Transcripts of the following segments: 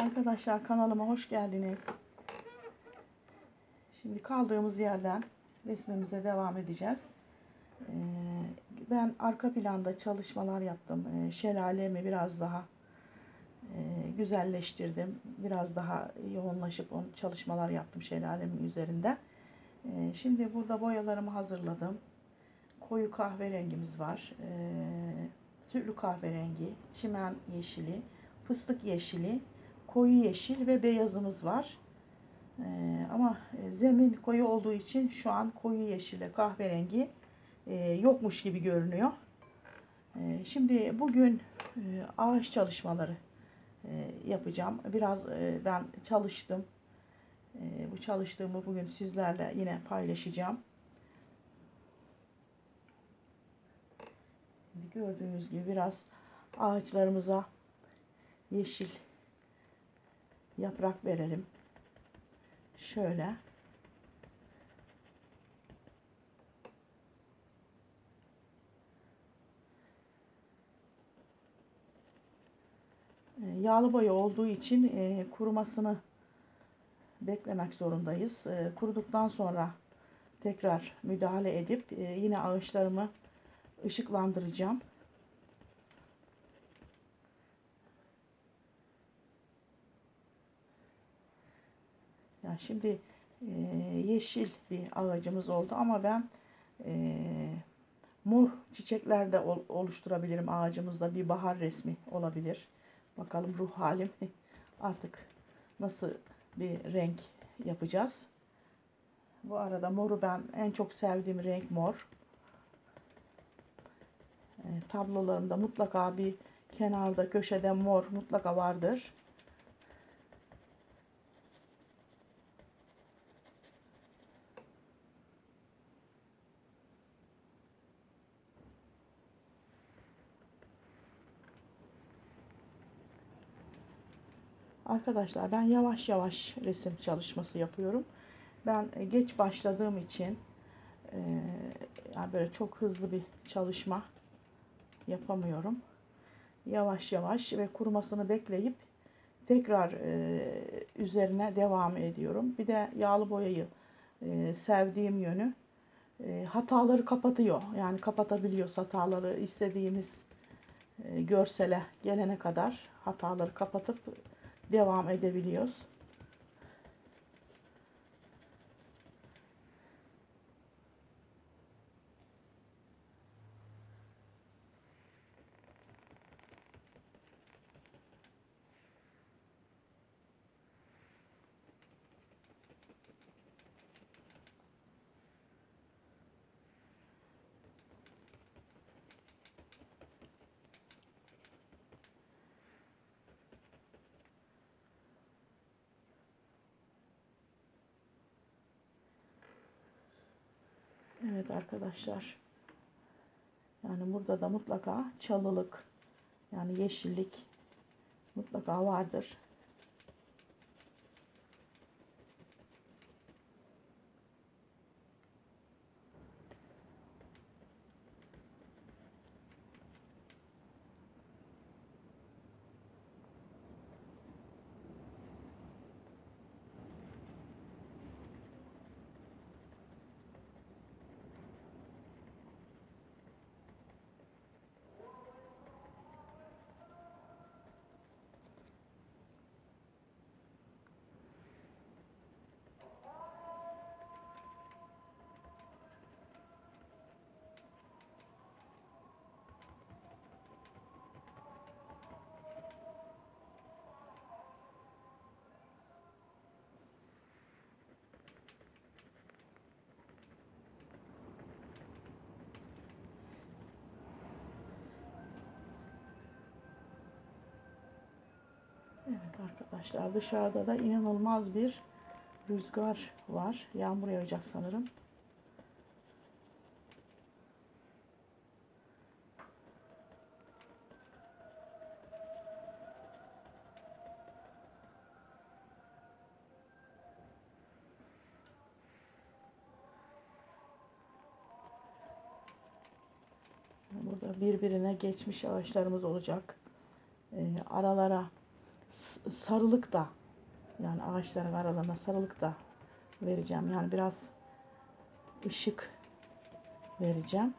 Arkadaşlar kanalıma hoş geldiniz. Şimdi kaldığımız yerden resmimize devam edeceğiz. Ee, ben arka planda çalışmalar yaptım. Ee, şelalemi biraz daha e, güzelleştirdim. Biraz daha yoğunlaşıp çalışmalar yaptım şelalemin üzerinde. Ee, şimdi burada boyalarımı hazırladım. Koyu kahverengimiz var. Sütlü kahverengi, çimen yeşili, fıstık yeşili, koyu yeşil ve beyazımız var. Ee, ama zemin koyu olduğu için şu an koyu yeşile kahverengi e, yokmuş gibi görünüyor. E, şimdi bugün e, ağaç çalışmaları e, yapacağım. Biraz e, ben çalıştım. E, bu çalıştığımı bugün sizlerle yine paylaşacağım. Şimdi gördüğünüz gibi biraz ağaçlarımıza yeşil yaprak verelim. Şöyle. E, Yağlı boya olduğu için e, kurumasını beklemek zorundayız. E, kuruduktan sonra tekrar müdahale edip e, yine ağaçlarımı ışıklandıracağım. Ya şimdi e, yeşil bir ağacımız oldu ama ben e, mor çiçekler de ol, oluşturabilirim ağacımızda bir bahar resmi olabilir. Bakalım ruh halim artık nasıl bir renk yapacağız. Bu arada moru ben en çok sevdiğim renk mor. E, tablolarımda mutlaka bir kenarda köşede mor mutlaka vardır. Arkadaşlar ben yavaş yavaş resim çalışması yapıyorum. Ben e, geç başladığım için e, yani böyle çok hızlı bir çalışma yapamıyorum. Yavaş yavaş ve kurumasını bekleyip tekrar e, üzerine devam ediyorum. Bir de yağlı boyayı sevdiğim yönü hataları kapatıyor. Yani kapatabiliyoruz hataları istediğimiz e, görsele gelene kadar hataları kapatıp devam edebiliyoruz. Evet arkadaşlar. Yani burada da mutlaka çalılık yani yeşillik mutlaka vardır. Evet arkadaşlar dışarıda da inanılmaz bir rüzgar var. Yağmur yağacak sanırım. Burada birbirine geçmiş ağaçlarımız olacak. Ee, aralara sarılık da yani ağaçların aralarına sarılık da vereceğim. Yani biraz ışık vereceğim.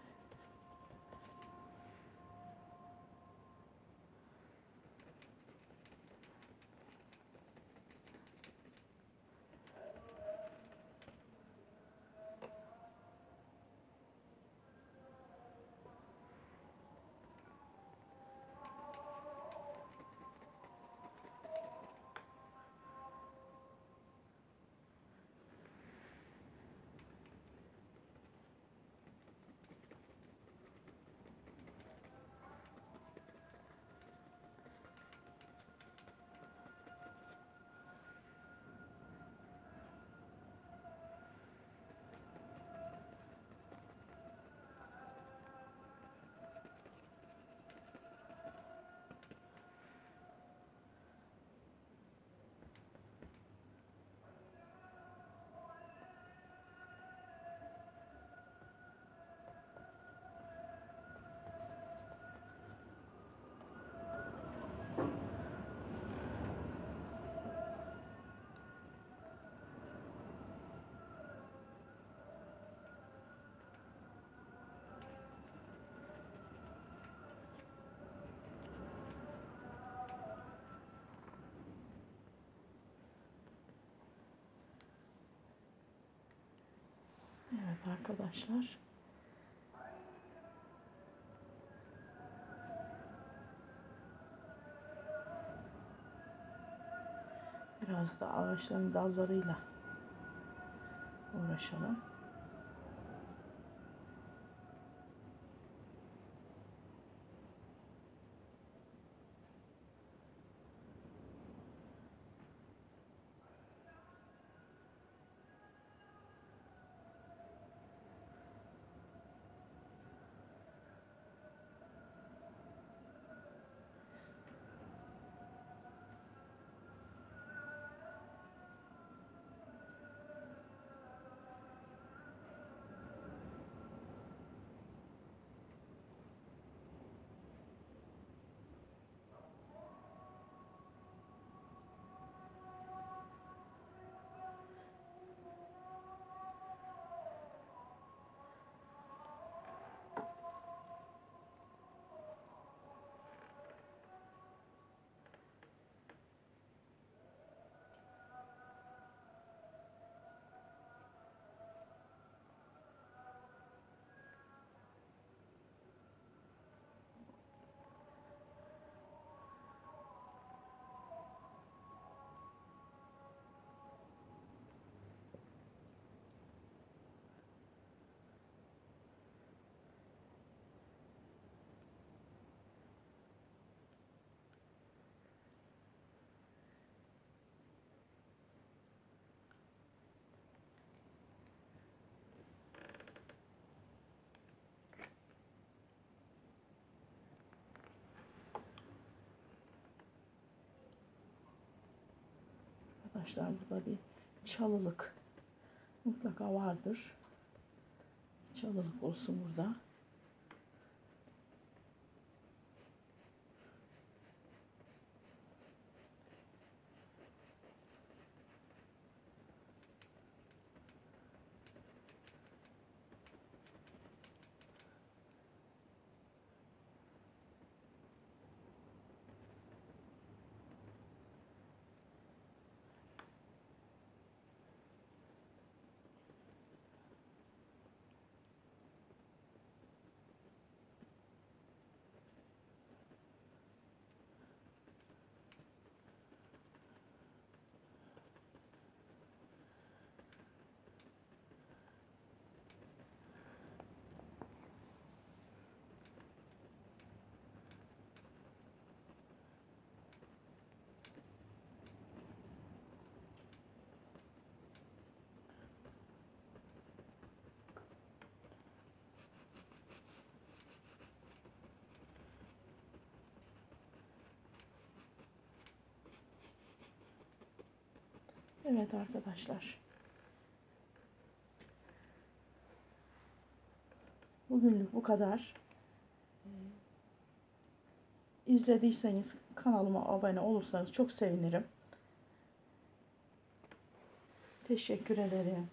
Evet arkadaşlar. Biraz da ağaçların dallarıyla uğraşalım. Arkadaşlar burada bir çalılık mutlaka vardır. Çalılık olsun burada. Evet arkadaşlar. Bugünlük bu kadar. Ee, izlediyseniz kanalıma abone olursanız çok sevinirim. Teşekkür ederim.